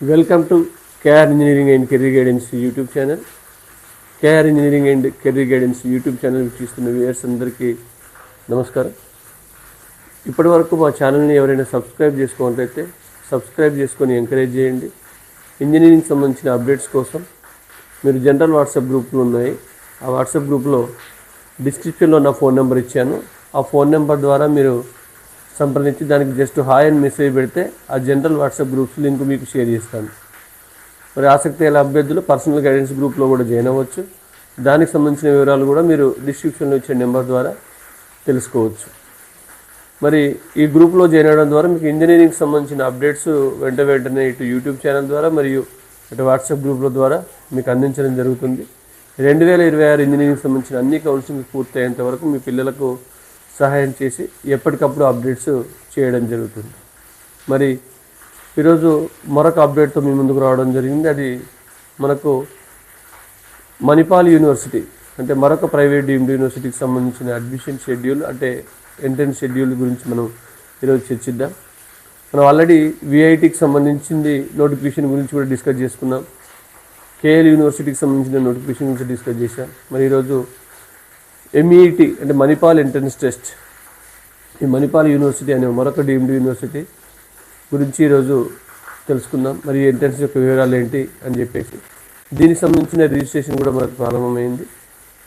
Welcome to KR engineering and career guidance YouTube channel KR engineering and career guidance YouTube channel వీక్షిస్తున్న viewers అందరికీ నమస్కారం. ఇప్పటి వరకు మా ఛానల్ని ఎవరైనా సబ్స్క్రైబ్ చేసుకోవాలైతే సబ్స్క్రైబ్ చేసుకొని ఎంకరేజ్ చేయండి. ఇంజనీరింగ్ సంబంధించిన అప్డేట్స్ కోసం మీరు జనరల్ వాట్సాప్ గ్రూపులు ఉన్నాయి. ఆ వాట్సాప్ గ్రూప్లో డిస్క్రిప్షన్లో నా ఫోన్ నెంబర్ ఇచ్చాను. ఆ ఫోన్ నెంబర్ ద్వారా మీరు సంప్రదించి దానికి జస్ట్ హాయ్ అని మెసేజ్ పెడితే ఆ జనరల్ వాట్సాప్ గ్రూప్స్ లింక్ మీకు షేర్ చేస్తాను. మరి ఆసక్తి గల అభ్యర్థులు పర్సనల్ గైడెన్స్ గ్రూప్లో కూడా జాయిన్ అవ్వచ్చు. దానికి సంబంధించిన వివరాలు కూడా మీరు డిస్క్రిప్షన్లో ఇచ్చే నెంబర్ ద్వారా తెలుసుకోవచ్చు. మరి ఈ గ్రూప్లో జాయిన్ అవ్వడం ద్వారా మీకు ఇంజనీరింగ్ సంబంధించిన అప్డేట్స్ వెంట వెంటనే ఇటు యూట్యూబ్ ఛానల్ ద్వారా మరియు ఇటు వాట్సాప్ గ్రూప్ల ద్వారా మీకు అందించడం జరుగుతుంది. రెండు వేల ఇరవై ఆరు ఇంజనీరింగ్ సంబంధించిన అన్ని కౌన్సిలింగ్ పూర్తయ్యేంత వరకు మీ పిల్లలకు సహాయం చేసి ఎప్పటికప్పుడు అప్డేట్స్ చేయడం జరుగుతుంది. మరి ఈరోజు మరొక అప్డేట్తో మీ ముందుకు రావడం జరిగింది. అది మనకు మణిపాల్ యూనివర్సిటీ అంటే మరొక ప్రైవేట్ డీమ్డ్ యూనివర్సిటీకి సంబంధించిన అడ్మిషన్ షెడ్యూల్ అంటే ఎంట్రన్స్ షెడ్యూల్ గురించి మనం ఈరోజు చర్చిద్దాం. మనం ఆల్రెడీ విఐటికి సంబంధించింది నోటిఫికేషన్ గురించి కూడా డిస్కస్ చేసుకున్నాం. కేఎల్ యూనివర్సిటీకి సంబంధించిన నోటిఫికేషన్ గురించి డిస్కస్ చేశాం. మరి ఈరోజు ఎంఈటి అంటే మణిపాల్ ఎంట్రన్స్ టెస్ట్ ఈ మణిపాల్ యూనివర్సిటీ అనే మరొక డీమ్డ్ యూనివర్సిటీ గురించి ఈరోజు తెలుసుకుందాం. మరి ఎంట్రన్స్ యొక్క వివరాలు ఏంటి అని చెప్పేసి. దీనికి సంబంధించిన రిజిస్ట్రేషన్ కూడా మనకు ప్రారంభమైంది.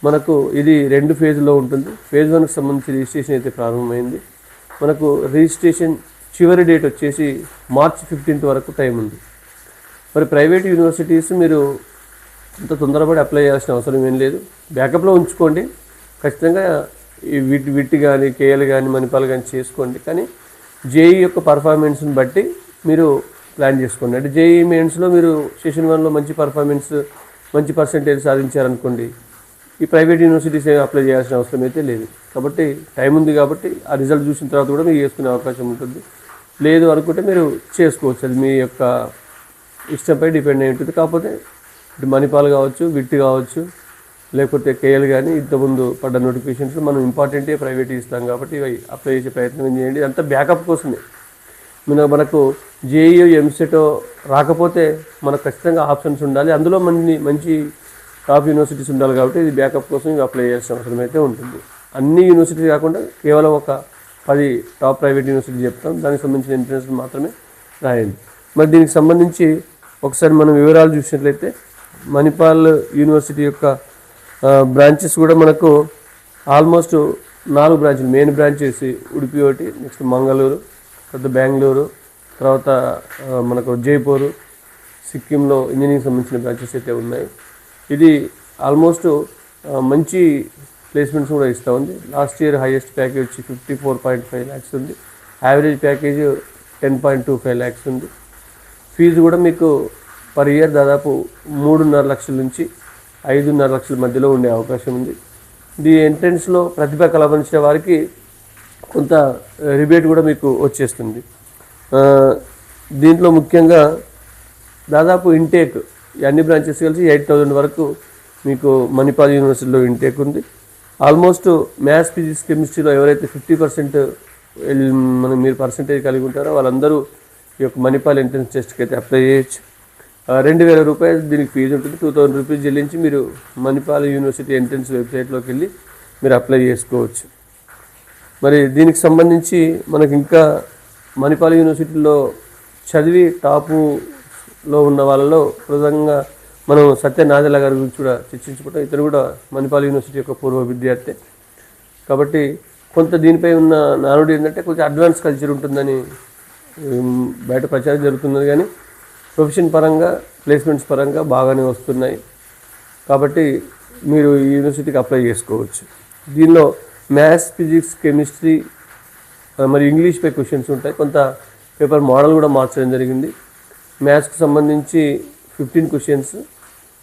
మనకు ఇది రెండు ఫేజ్లో ఉంటుంది. ఫేజ్ వన్కి సంబంధించి రిజిస్ట్రేషన్ అయితే ప్రారంభమైంది. మనకు రిజిస్ట్రేషన్ చివరి డేట్ వచ్చేసి మార్చ్ ఫిఫ్టీన్త్ వరకు టైం ఉంది. మరి ప్రైవేట్ యూనివర్సిటీస్ మీరు అంత తొందరపడి అప్లై చేయాల్సిన అవసరం ఏం లేదు. బ్యాకప్లో ఉంచుకోండి. ఖచ్చితంగా ఈ వీటి వీటి కానీ కేఎల్ కానీ మణిపాల్ కానీ చేసుకోండి. కానీ జేఈ యొక్క పర్ఫార్మెన్స్ని బట్టి మీరు ప్లాన్ చేసుకోండి. అంటే జేఈ మెయిన్స్లో మీరు సెషన్ వన్లో మంచి పర్ఫార్మెన్స్ మంచి పర్సంటేజ్ సాధించారనుకోండి ఈ ప్రైవేట్ యూనివర్సిటీస్ ఏమి అప్లై చేయాల్సిన అవసరం అయితే లేదు. కాబట్టి టైం ఉంది కాబట్టి ఆ రిజల్ట్ చూసిన తర్వాత కూడా మీరు చేసుకునే అవకాశం ఉంటుంది. లేదు అనుకుంటే మీరు చేసుకోవచ్చు. అది మీ యొక్క ఇష్టంపై డిపెండ్ అయి ఉంటుంది. కాకపోతే ఇటు మణిపాల్ కావచ్చు విట్ కావచ్చు లేకపోతే కేఎల్ కానీ ఇంతకుముందు పడ్డ నోటిఫికేషన్స్ మనం ఇంపార్టెంటే ప్రైవేట్ ఇస్తాం కాబట్టి ఇవి అప్లై చేసే ప్రయత్నం చేయండి. అంతా బ్యాకప్ కోసమే. మన మనకు జేఈఓ ఎంసెటో రాకపోతే మనకు ఖచ్చితంగా ఆప్షన్స్ ఉండాలి. అందులో మంచి మంచి టాప్ యూనివర్సిటీస్ ఉండాలి కాబట్టి ఇది బ్యాకప్ కోసం ఇవి అప్లై చేయాల్సిన అవసరం అయితే ఉంటుంది. అన్ని యూనివర్సిటీ కాకుండా కేవలం ఒక పది టాప్ ప్రైవేట్ యూనివర్సిటీ చెప్తాం. దానికి సంబంధించిన ఎంట్రన్స్ మాత్రమే రాయండి. మరి దీనికి సంబంధించి ఒకసారి మనం వివరాలు చూసినట్లయితే మణిపాల్ యూనివర్సిటీ యొక్క బ్రాంచెస్ కూడా మనకు ఆల్మోస్ట్ నాలుగు బ్రాంచ్లు మెయిన్ బ్రాంచెస్ ఉడిపి ఒకటి నెక్స్ట్ మంగళూరు తర్వాత బెంగళూరు తర్వాత మనకు జైపూరు సిక్కింలో ఇంజనీరింగ్ సంబంధించిన బ్రాంచెస్ అయితే ఉన్నాయి. ఇది ఆల్మోస్ట్ మంచి ప్లేస్మెంట్స్ కూడా ఇస్తూ ఉంది. లాస్ట్ ఇయర్ హైయెస్ట్ ప్యాకేజ్ వచ్చి fifty four point five lakhs ఉంది. Average package ten point two five lakhs ఉంది. ఫీజు కూడా మీకు పర్ ఇయర్ దాదాపు మూడున్నర లక్షల నుంచి ఐదున్నర లక్షల మధ్యలో ఉండే అవకాశం ఉంది. ది ఎంట్రన్స్లో ప్రతిభ కలవరించిన వారికి కొంత రిబేట్ కూడా మీకు వచ్చేస్తుంది. దీంట్లో ముఖ్యంగా దాదాపు ఇంటేక్ ఈ అన్ని బ్రాంచెస్ కలిసి ఎయిట్ థౌజండ్ వరకు మీకు మణిపాల్ యూనివర్సిటీలో ఇంటేక్ ఉంది. ఆల్మోస్ట్ మ్యాథ్స్ ఫిజిక్స్ కెమిస్ట్రీలో ఎవరైతే ఫిఫ్టీ పర్సెంట్ మనం మీరు పర్సెంటేజ్ కలిగి ఉంటారో వాళ్ళందరూ ఈ యొక్క మణిపాల్ ఎంట్రన్స్ టెస్ట్కి అయితే అప్లై చేయొచ్చు. రెండు వేల రూపాయలు దీనికి ఫీజు ఉంటుంది. టూ థౌజండ్ రూపీస్ చెల్లించి మీరు మణిపాల్ యూనివర్సిటీ ఎంట్రన్స్ వెబ్సైట్లోకి వెళ్ళి మీరు అప్లై చేసుకోవచ్చు. మరి దీనికి సంబంధించి మనకి ఇంకా మణిపాల్ యూనివర్సిటీలో చదివి టాపులో ఉన్న వాళ్ళలో ప్రధానంగా మనం సత్యనాదెల గారి గురించి కూడా చర్చించుకుంటాం. ఇతను కూడా మణిపాల్ యూనివర్సిటీ యొక్క పూర్వ విద్యార్థి. కాబట్టి కొంత దీనిపై ఉన్న నానుడు ఏంటంటే కొంచెం అడ్వాన్స్ కల్చర్ ఉంటుందని బయట ప్రచారం జరుగుతున్నది కానీ ప్రొఫెషన్ పరంగా ప్లేస్మెంట్స్ పరంగా బాగానే వస్తున్నాయి. కాబట్టి మీరు ఈ యూనివర్సిటీకి అప్లై చేసుకోవచ్చు. దీనిలో మ్యాథ్స్ ఫిజిక్స్ కెమిస్ట్రీ మరి ఇంగ్లీష్పై క్వశ్చన్స్ ఉంటాయి. కొంత పేపర్ మోడల్ కూడా మార్చడం జరిగింది. మ్యాథ్స్కి సంబంధించి ఫిఫ్టీన్ క్వశ్చన్స్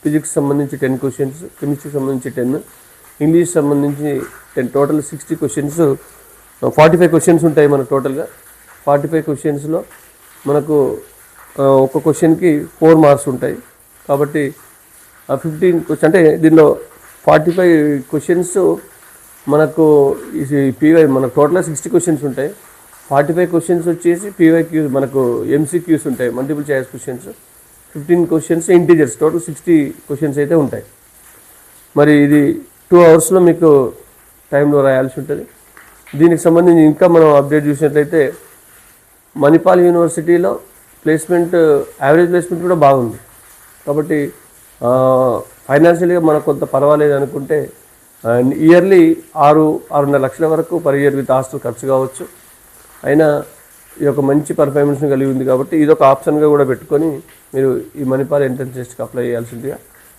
ఫిజిక్స్ సంబంధించి టెన్ క్వశ్చన్స్ కెమిస్ట్రీకి సంబంధించి టెన్ ఇంగ్లీష్ సంబంధించి ten total sixty questions forty five questions ఉంటాయి మనకు టోటల్గా. ఫార్టీ ఫైవ్ క్వశ్చన్స్లో మనకు ఒక క్వశ్చన్కి ఫోర్ మార్క్స్ ఉంటాయి. కాబట్టి ఆ ఫిఫ్టీన్ క్వశ్చన్ అంటే దీనిలో ఫార్టీ ఫైవ్ క్వశ్చన్స్ మనకు ఇది పీవై మనకు టోటల్ సిక్స్టీ క్వశ్చన్స్ ఉంటాయి. ఫార్టీ ఫైవ్ క్వశ్చన్స్ వచ్చేసి పీవై క్యూస్ మనకు ఎంసీక్యూస్ ఉంటాయి. Multiple choice questions. Fifteen questions integers. Total sixty questions అయితే ఉంటాయి. మరి ఇది టూ అవర్స్లో మీకు టైంలో రాయాల్సి ఉంటుంది. దీనికి సంబంధించి ఇంకా మనం అప్డేట్ చూసినట్లయితే మణిపాల్ యూనివర్సిటీలో ప్లేస్మెంట్ యావరేజ్ ప్లేస్మెంట్ కూడా బాగుంది. కాబట్టి ఫైనాన్షియల్గా మనకు కొంత పర్వాలేదు అనుకుంటే ఇయర్లీ ఆరు ఆరున్నర లక్షల వరకు పర్ ఇయర్ విత్ హాస్టల్ ఖర్చు కావచ్చు. అయినా ఇది ఒక మంచి పర్ఫార్మెన్స్ని కలిగి ఉంది కాబట్టి ఇది ఒక ఆప్షన్గా కూడా పెట్టుకొని మీరు ఈ మణిపాల్ ఎంట్రన్స్ టెస్ట్కి అప్లై చేయాల్సిందిగా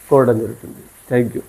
కోరడం జరుగుతుంది. Thank you